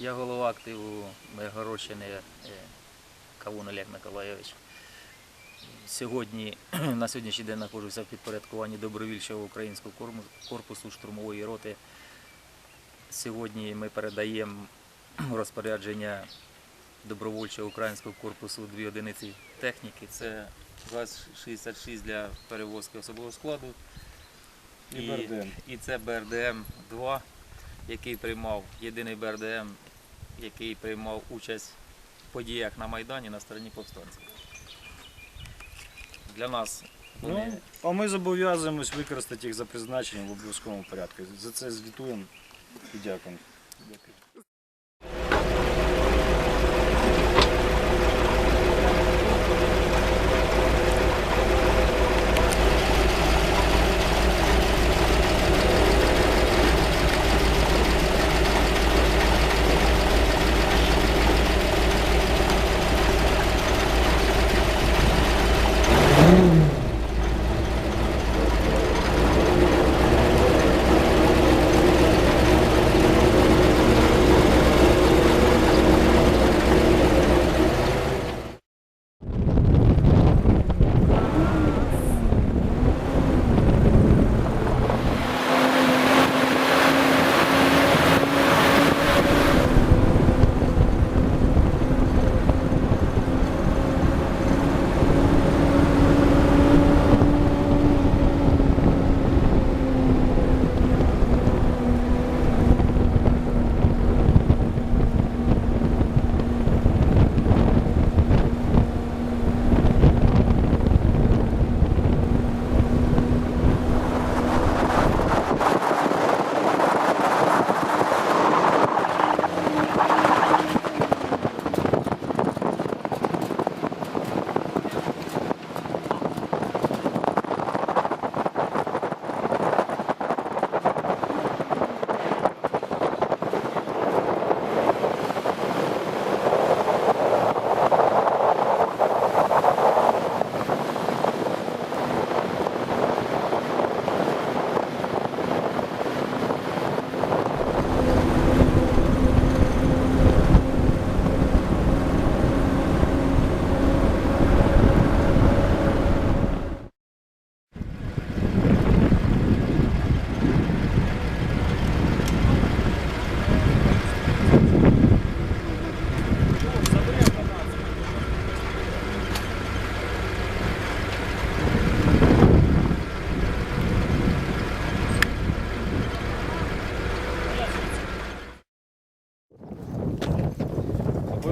Я голова активу Миргородщини е, Кавун Олег Миколайович. Сьогодні, на сьогоднішній день знаходжуся в підпорядкуванні добровільчого українського корпусу штурмової роти. Сьогодні ми передаємо розпорядження добровольчого українського корпусу дві одиниці техніки. Це ГАЗ-66 для перевозки особового складу. І БРДМ. і це БРДМ-2, який приймав, єдиний БРДМ, який приймав участь в подіях на Майдані на стороні повстанців. Для нас вони Ну, а ми зобов'язуємось використати їх за призначенням в обов'язковому порядку. За це звітуємо і дякуємо.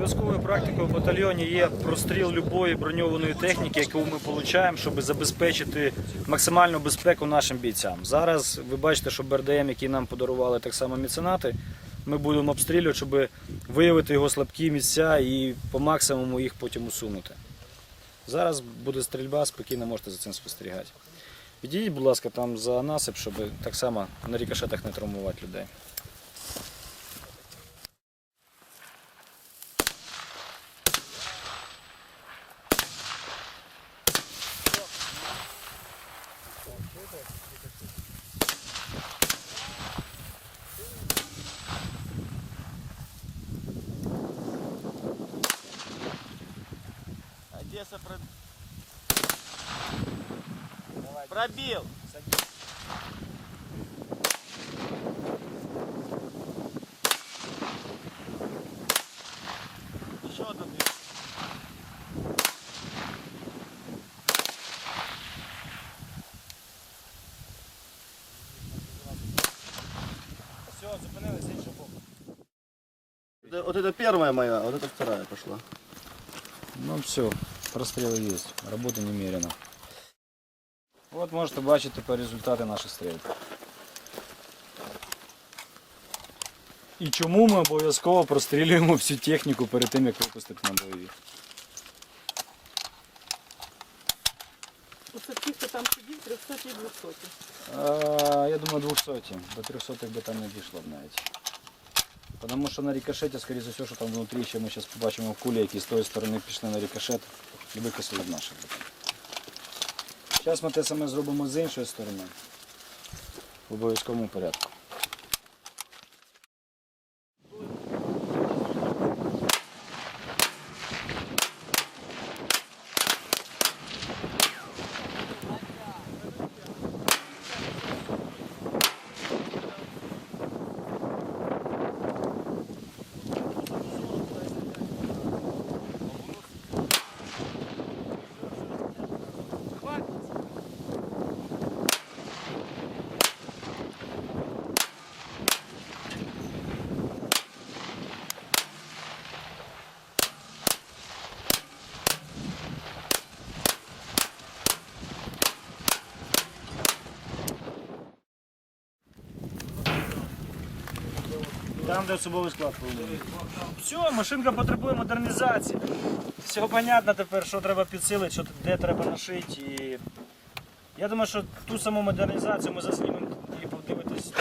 Обов'язковою практикою в батальйоні є простріл любої броньованої техніки, яку ми отримуємо, щоб забезпечити максимальну безпеку нашим бійцям. Зараз ви бачите, що БРДМ, який нам подарували так само меценати, ми будемо обстрілювати, щоб виявити його слабкі місця і по максимуму їх потім усунути. Зараз буде стрільба, спокійно можете за цим спостерігати. Підійдіть, будь ласка, там за насип, щоб так само на рікошетах не травмувати людей. Одесса про... пробил. Еще одна дверь. Все, зупинилися іншого боку. Это- Вот это первая моя, а вот это вторая пошла. Ну все, простріли є, роботи немерено. От можете бачити тепер результати наших стрілів. І чому ми обов'язково прострілюємо всю техніку перед тим, як випустити на бойові? Оце ті, хто там сидів, 300 і 200. А, я думаю, 200. До 300 би там не дійшло б навіть. Тому що на рикошеті, скоріше за все, що там внутрі ще ми зараз побачимо в кулі, які з тої сторони пішли на рикошет І викосили в наших. Зараз ми те саме зробимо з іншої сторони. В обов'язковому порядку. Там, де особовий склад повинен. Все, машинка потребує модернізації. Все зрозуміло тепер, що треба підсилити, що де треба нашити. І... Я думаю, що ту саму модернізацію ми заснімемо і подивитись.